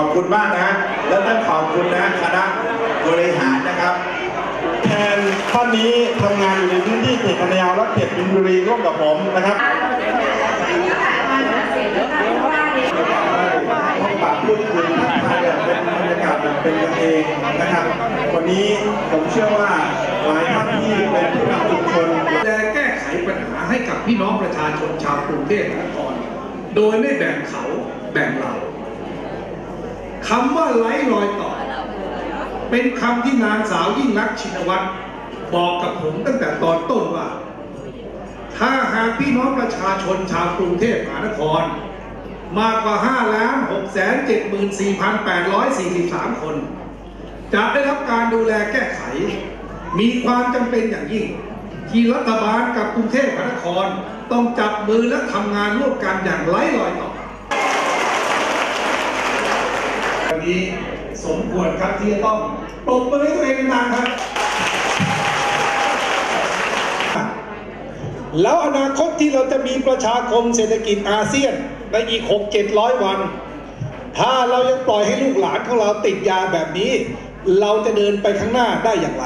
อบคุณมากนะ แล้วต้องขอบคุณนะคณะบริหารนะครับ แทนท่านนี้ทำงานอยู่ในพื้นที่เขตพะเยาและเขตบินบุรีร่วมกับผมนะครับพบปะพูดคุยทักทายแบบเป็นบรรยากาศแบบเป็นกันเองนะครับ วันนี้ผมเชื่อว่าหลายท่านที่เป็นผู้นำชุมชนดูแลแก้ไขปัญหาให้กับพี่น้องประชาชนชาวกรุงเทพมหานครโดยไม่แบ่งเขาแบ่งเรา คำว่าไร้รอยต่อ เป็นคำที่นางสาวยิ่งรักชินวัตรบอกกับผมตั้งแต่ตอนต้นว่า ถ้าหากพี่น้องประชาชนชาวกรุงเทพมหานคร มากกว่า 5 ล้าน6 7 4 8 4 3 คน จะได้รับการดูแลแก้ไข มีความจำเป็นอย่างยิ่ง ที่รัฐบาลกับกรุงเทพมหานคร ต้องจับมือและทำงานร่วมกันอย่างไร้รอยต่อ วั นี้สมควรครับที่จะต้องปรบมือให้ตัวเองนานครับ แล้วอนาคตที่เราจะมีประชาคมเศรษฐกิจอาเซียนในอีก 6 700 วัน ถ้าเรายังปล่อยให้ลูกหลานของเราติดยาแบบนี้ เราจะเดินไปข้างหน้าได้อย่างไร